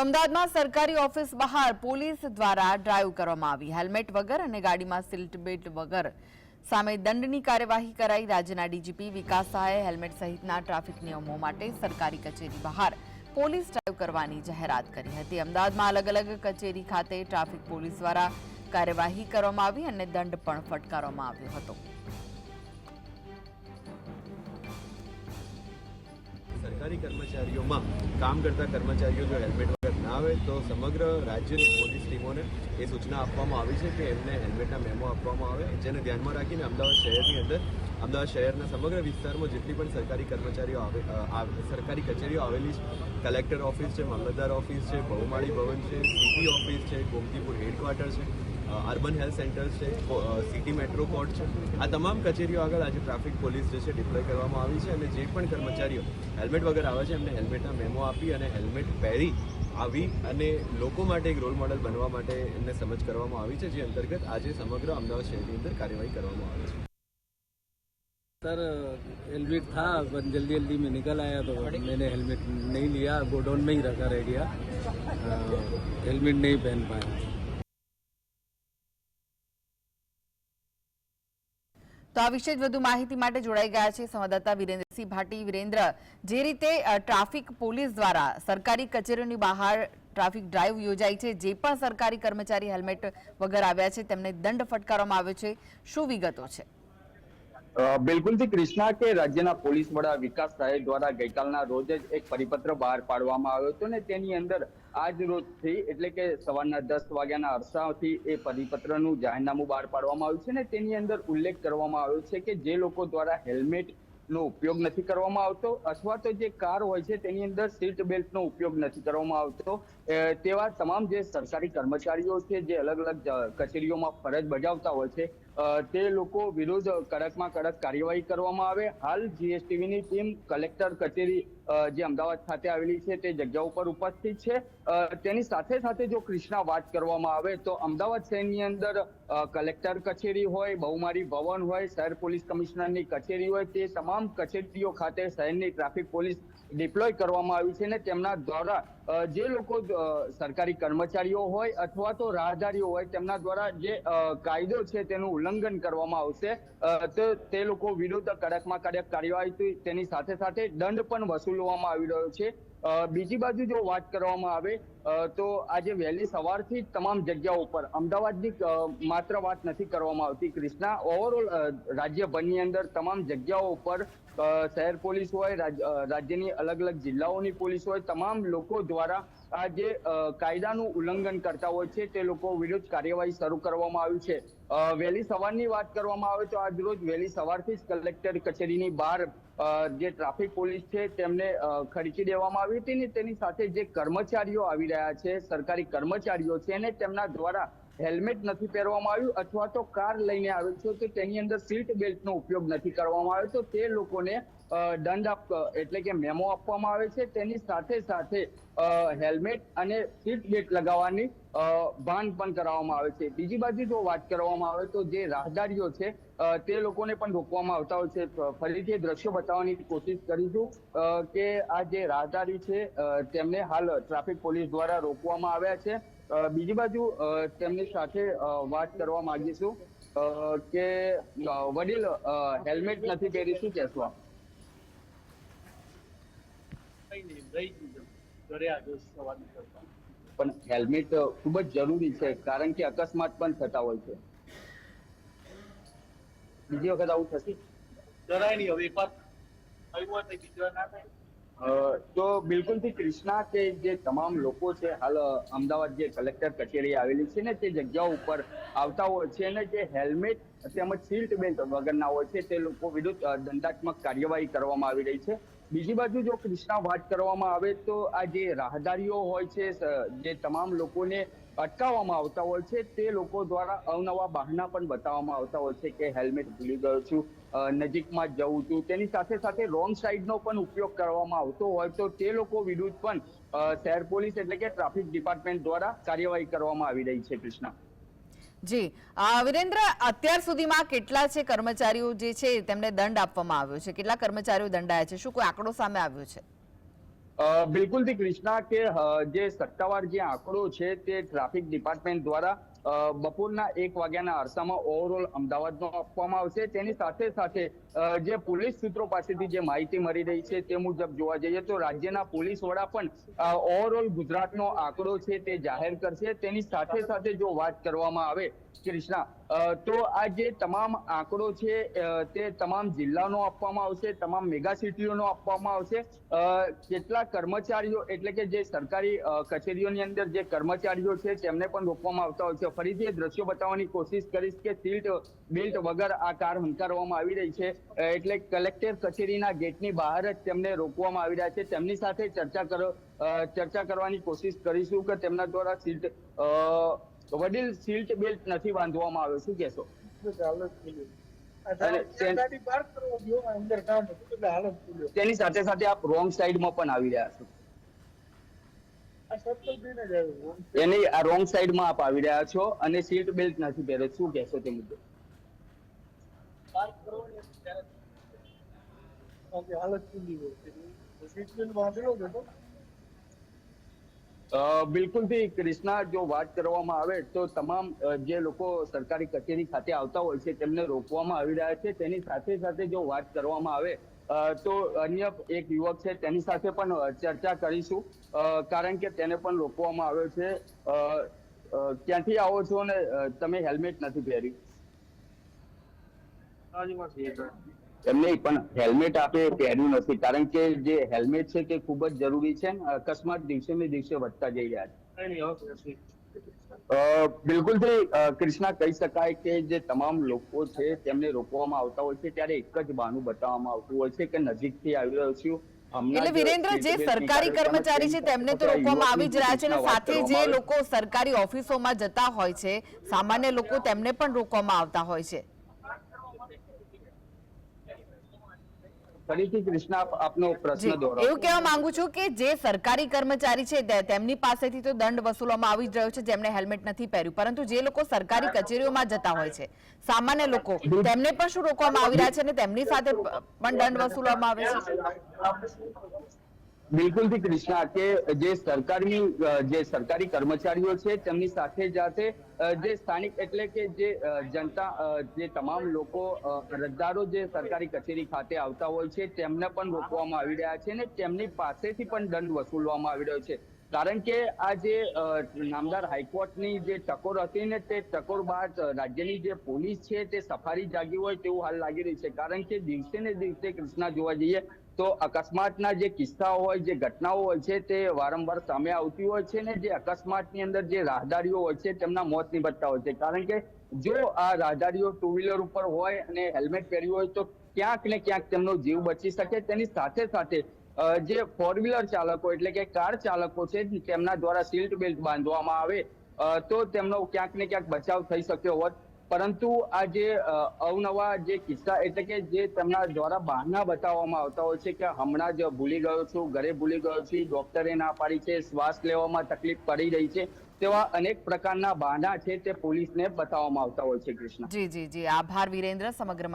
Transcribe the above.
અમદાવાદમાં સરકારી ઓફિસ બહાર પોલીસ દ્વારા ડ્રાઈવ કરવામાં આવી. હેલ્મેટ વગર અને ગાડીમાં સીટ બેલ્ટ વગર સામે દંડની કાર્યવાહી કરાઈ. રાજ્યના ડીજીપી વિકાસ સહાયે, હેલ્મેટ સહિતના ટ્રાફિક નિયમો માટે સરકારી કચેરી બહાર પોલીસ ડ્રાઈવ કરવાની જાહેરાત કરી હતી. અમદાવાદમાં અલગ અલગ કચેરી ખાતે ટ્રાફિક પોલીસ દ્વારા કાર્યવાહી કરવામાં આવી અને દંડ પણ ફટકારવામાં આવ્યો હતો. સરકારી કર્મચારીઓમાં કામ કરતા કર્મચારીઓ જો હેલ્મેટ વગર ના આવે, તો સમગ્ર રાજ્યની પોલીસ ટીમોને એ સૂચના આપવામાં આવી છે કે એમને હેલ્મેટના મેમો આપવામાં આવે. જેને ધ્યાનમાં રાખીને અમદાવાદ શહેરની અંદર, અમદાવાદ શહેરના સમગ્ર વિસ્તારમાં જેટલી પણ સરકારી કર્મચારીઓ આવે સરકારી કચેરીઓ આવેલી છે, કલેક્ટર ઓફિસ છે, મામલતદાર ઓફિસ છે, બહુમાળી ભવન છે, સીટી ઓફિસ છે, ગોમતીપુર હેડક્વાર્ટર છે અર્બન હેલ્થ સેન્ટર્સ છે કો- અ, સિટી મેટ્રો કોર્ટ છે આ તમામ કચેરીઓ આગળ આજે ટ્રાફિક પોલીસ જે છે ડિપ્લોય કરવામાં આવી છે અને જે પણ કર્મચારીઓ હેલ્મેટ વગર આવે છે એમને હેલ્મેટના મેમો આપી અને હેલ્મેટ પહેરી આવી અને લોકો માટે એક રોલ મોડલ બનવા માટે એમને સમજ કરવામાં આવી છે જે અંતર્ગત આજે સમગ્ર અમદાવાદ શહેરની અંદર કાર્યવાહી કરવામાં આવે છે सर हेलमेट था बस जल्दी जल्दी में निकल आया तो मैंने हेलमेट नहीं लिया गोडाउन में ही रखा रह गया अ, हेलमेट नहीं पहन पाया તો આ વિશે જ વધુ માહિતી માટે જોડાઈ ગયા છે સંવાદદાતા વિરેન્દ્રસિંહ ભાટી. વિરેન્દ્ર, જે રીતે ટ્રાફિક પોલીસ દ્વારા સરકારી કચેરીઓની બહાર ટ્રાફિક ડ્રાઈવ યોજાઈ છે, જે પણ સરકારી કર્મચારી હેલ્મેટ વગર આવ્યા છે, તેમને દંડ ફટકારવામાં આવ્યો છે. શું વિગતો છે? બિલકુલથી ક્રિષ્ના કે રાજ્યના પોલીસ વડા વિકાસ સાહેબ દ્વારા ગઈકાલના રોજ જ એક પરિપત્ર બહાર પાડવામાં આવ્યો હતો ને તેની અંદર આજ રોજથી એટલે કે સવારના દસ વાગ્યાના અરસાથી એ પરિપત્રનું જાહેરનામું બહાર પાડવામાં આવ્યું છે ને તેની અંદર ઉલ્લેખ કરવામાં આવ્યો છે કે જે લોકો દ્વારા હેલ્મેટ નો ઉપયોગ નથી કરવામાં આવતો અથવા તો જે કાર હોય છે તેની અંદર સીટ બેલ્ટ નો ઉપયોગ નથી કરવામાં આવતો તેવા તમામ જે સરકારી કર્મચારીઓ છે જે અલગ અલગ કચેરીઓમાં ફરજ બજાવતા હોય છે તે લોકો વિરુદ્ધ કડકમાં કડક કાર્યવાહી કરવામાં આવે. હાલ જીએસટીવીની ટીમ કલેક્ટર કચેરી જે અમદાવાદ ખાતે આવેલી છે તે જગ્યા ઉપર ઉપસ્થિત છે. તેની સાથે સાથે જો કૃષ્ણા વાત કરવામાં આવે તો અમદાવાદ શહેરની અંદર કલેક્ટર કચેરી હોય, બહુમારી ભવન હોય, શહેર પોલીસ કમિશનરની કચેરી હોય, તે તમામ કચેરીઓ ખાતે શહેરની ટ્રાફિક પોલીસ ડિપ્લોય કરવામાં આવી છે ને તેમના દ્વારા જે લોકો સરકારી કર્મચારીઓ હોય અથવા તો રાહદારીઓ હોય, તેમના દ્વારા જે કાયદો છે તેનું ઉલ્લંઘન કરવામાં આવશે. તો તે લોકો વિરુદ્ધ કડકમાં કડક કાર્યવાહી, તેની સાથે સાથે દંડ પણ વસૂલવામાં આવી રહ્યો છે. બીજી બાજુ જો વાત કરવામાં આવે તો આજે વહેલી સવારથી તમામ જગ્યાઓ ઉપર અમદાવાદની માત્ર વાત નથી કરવામાં આવતી. ક્રિષ્ના ઓવરઓલ રાજ્યભરની અંદર તમામ જગ્યાઓ ઉપર શહેર પોલીસ હોય, રાજ- રાજ્યની અલગ અલગ જિલ્લાઓની પોલીસ હોય, તમામ લોકો દ્વારા આ જે કાયદાનું ઉલ્લંઘન કરતા હોય છે, તે લોકો વિરુદ્ધ કાર્યવાહી શરૂ કરવામાં આવી છે. વહેલી સવારની વાત કરવામાં આવે તો આજ રોજ વહેલી સવારથી જ કલેક્ટર કચેરીની બહાર જે ટ્રાફિક પોલીસ છે, તેમને ખરીચી દેવામાં આવી હતી ને તેની સાથે જે કર્મચારીઓ આવી રહ્યા છે, સરકારી કર્મચારીઓ છે અને તેમના દ્વારા હેલ્મેટ નથી પહેરવામાં આવ્યું અથવા તો કાર લઈને આવે છે, તો તેની અંદર સીટ બેલ્ટનો ઉપયોગ નથી કરવામાં આવ્યો. તો તે લોકોને દંડ એટલે કે મેમો આપવામાં આવે છે. તેની સાથે સાથે હેલ્મેટ અને સીટ બેલ્ટ લગાવવાની ભાન પણ કરાવવામાં આવે છે. બીજી બાજુ જો વાત કરવામાં આવે તો જે રાહદારીઓ છે તે લોકોને પણ રોકવામાં આવતા હોય છે. ફરીથી દ્રશ્યો બતાવવાની કોશિશ કરીશું કે આ જે રાહદારી છે તેમને હાલ ટ્રાફિક પોલીસ દ્વારા રોકવામાં આવ્યા છે. બીજી બાજુ તેમની સાથે વાત કરવા માંગીશું. કે વડીલ હેલ્મેટ નથી પહેરી શું કહેશો પણ હેલ્મેટ ખૂબ જ જરૂરી છે કારણ કે અકસ્માત પણ થતા હોય છે. બીજી વખત આવું થશે? જરાય નહીં હવે એક વાર આવ્યું બીજી વાર ના થાય. તો બિલકુલથી ક્રિષ્ના કે જે તમામ લોકો છે, હાલ અમદાવાદ જે કલેક્ટર કચેરી આવેલી છે ને, તે જગ્યા ઉપર આવતા હોય છે અને જે હેલ્મેટ તેમજ સીટ બેલ્ટ વગરના હોય છે, તે લોકો વિરુદ્ધ દંડાત્મક કાર્યવાહી કરવામાં આવી રહી છે. બીજી બાજુ જો કૃષ્ણ વાત કરવામાં આવે તો આ જે રાહદારીઓ હોય છે જે તમામ લોકોને અટકાવવામાં આવતા હોય છે, તે લોકો દ્વારા અવનવા બહાના પણ બતાવવામાં આવતા હોય છે કે હેલ્મેટ ભૂલી ગયો છું નજીકમાં જવું છું. તેની સાથે સાથે રોંગ સાઈડનો પણ ઉપયોગ કરવામાં આવતો હોય તો તે લોકો વિરુદ્ધ પણ શહેર પોલીસ એટલે કે ટ્રાફિક ડિપાર્ટમેન્ટ દ્વારા કાર્યવાહી કરવામાં આવી રહી છે કૃષ્ણા જી. વિરેન્દ્ર અત્યાર સુધીમાં કેટલા છે કર્મચારીઓ જે છે તેમને દંડ આપવામાં આવ્યો છે? કેટલા કર્મચારીઓ દંડાયા છે? શું કોઈ આંકડો સામે આવ્યો છે? અ, બિલકુલથી કૃષ્ણા કે જે સત્તાવાર જે આંકડો છે તે ટ્રાફિક ડિપાર્ટમેન્ટ દ્વારા બપોરના એક વાગ્યાના અરસામાં ઓવરઓલ અમદાવાદનો આપવામાં આવશે. તેની સાથે સાથે જે પોલીસ સૂત્રો પાસેથી જે માહિતી મળી રહી છે તે મુજબ જોવા જઈએ તો રાજ્યના પોલીસ વડા પણ ઓવરઓલ ગુજરાતનો આંકડો છે તે જાહેર કરશે. તેની સાથે સાથે જો વાત કરવામાં આવે, કૃષ્ણા તો આ જે તમામ આંકડો છે તે તમામ જિલ્લાનો આપવામાં આવશે, તમામ મેગા સિટીઓનો આપવામાં આવશે. કેટલા કર્મચારીઓ, એટલે કે જે સરકારી કચેરીઓની અંદર જે કર્મચારીઓ છે, તેમને પણ રોકવામાં આવતા હોય છે. ફરીથી એ દ્રશ્યો બતાવવાની કોશિશ કરીશ કે સીટ બેલ્ટ વગર આ કાર હંકારવામાં આવી રહી છે. એટલે કલેક્ટર કચેરીના ગેટની બહાર જ તેમને રોકવામાં આવી રહ્યા છે. તેમની સાથે ચર્ચા કરો ચર્ચા કરવાની કોશિશ કરીશું કે તેમના દ્વારા સીટ અ, વડીલ સીટ બેલ્ટ નથી બાંધવામાં આવ્યો. શું કહેશો? તેન- સાથે સાથે આપ રોંગ સાઈડમાં પણ આવી રહ્યા છો. એની આ રોંગ સાઈડમાં આપ આવી રહ્યા છો અને સીટ બેલ્ટ નથી પહેરે શું કહેશો તે મુદ્દે? હાલત ખુલ્લી હોય. સીટ બેલ્ટ બાંધેલો હતો. બિલકુલથી ક્રિષ્ના જો વાત કરવામાં આવે તો તમામ જે લોકો સરકારી કચેરી ખાતે આવતા હોય છે, તેમને રોકવામાં આવી રહ્યા છે. તેની સાથે સાથે જો વાત કરવામાં આવે તો અન્ય એક યુવક છે, તેની સાથે પણ ચર્ચા કરીશું. કારણ કે તેને પણ રોકવામાં આવ્યો છે. ક્યાંથી આવો છો ને તમે હેલ્મેટ નથી પહેર્યું? આજુબાજુ એમ નહીં પણ હેલ્મેટ આપે પહેર્યું નથી. કારણ કે જે હેલ્મેટ છે તે ખૂબ જ જરૂરી છે ને અકસ્માત દિવસે ને દિવસે વધતા જઈ રહ્યા છે. બિલકુલ કૃષ્ણા કહી શકાય કે જે તમામ લોકો છે તેમને રોકવામાં આવતા હોય છે ત્યારે એક જ બહાનું બતાવવામાં આવતું હોય છે કે નજીકથી આવી રહ્યો છું. એટલે જ વિરેન્દ્ર જે સરકારી કર્મચારી છે તેમને તો રોકવામાં આવી જ રહ્યા છે અને સાથે જે લોકો સરકારી ઓફિસોમાં જતા હોય છે સામાન્ય લોકો તેમને પણ રોકવામાં આવતા હોય છે. ફરીથી કૃષ્ણા આપનો પ્રશ્ન દોહરાવો એવું કહેવા માંગુ છું કે જે સરકારી કર્મચારી છે તે- તેમની પાસેથી તો દંડ વસૂલવામાં આવી જ રહ્યો છે જેમને હેલ્મેટ નથી પહેર્યું. પરંતુ જે લોકો સરકારી કચેરીઓમાં જતા હોય છે સામાન્ય લોકો તેમને પણ શું રોકવામાં આવી રહ્યા છે અને તેમની સાથે પણ દંડ વસૂલવામાં આવે છે? બિલકુલથી કૃષ્ણા કે જે સરકારની જે સરકારી કર્મચારીઓ છે તેમની સાથે જાતે જે સ્થાનિક એટલે કે જે જનતા જે તમામ લોકો અ, અરજદારો જે સરકારી કચેરી ખાતે આવતા હોય છે તેમને પણ રોકવામાં આવી રહ્યા છે ને તેમની પાસેથી પણ દંડ વસૂલવામાં આવી રહ્યો છે. કારણ કે આ જે નામદાર હાઈકોર્ટની જે ટકોર હતી ને તે ટકોર બાદ રાજ્યની જે પોલીસ છે તે સફારી જાગી હોય તેવું હાલ લાગી રહ્યું છે. કારણ કે દિવસે ને દિવસે કૃષ્ણા જોવા જઈએ તો અકસ્માતના જે કિસ્સાઓ હોય, જે ઘટનાઓ હોય છે, તે વારંવાર સામે આવતી હોય છે ને જે અકસ્માતની અંદર જે રાહદારીઓ હોય છે, તેમના મોત નિપજતા હોય છે. કારણ કે જો આ રાહદારીઓ ટુ વ્હીલર ઉપર હોય અને હેલ્મેટ પહેર્યું હોય, તો ક્યાંક ને ક્યાંક તેમનો જીવ બચી શકે. તેની સાથે સાથે જે ફોર વ્હીલર ચાલકો એટલે કે કાર ચાલકો છે, તેમના દ્વારા સીટ બેલ્ટ બાંધવામાં આવે તો તેમનો ક્યાંક ને ક્યાંક બચાવ થઈ શક્યો હોત. પરંતુ આ જે અવનવા જે કિસ્સા, એટલે કે જે તેમના દ્વારા બહાના બતાવવામાં આવતા હોય છે કે હમણાં જ ભૂલી ગયો છું, ઘરે ભૂલી ગયો છું, ડોક્ટરે ના પાડી છે, શ્વાસ લેવામાં તકલીફ પડી રહી છે, તેવા અનેક પ્રકારના બહાના છે તે પોલીસને બતાવવામાં આવતા હોય છે, કૃષ્ણ. જી જી જી. આભાર, વિરેન્દ્ર, સમગ્ર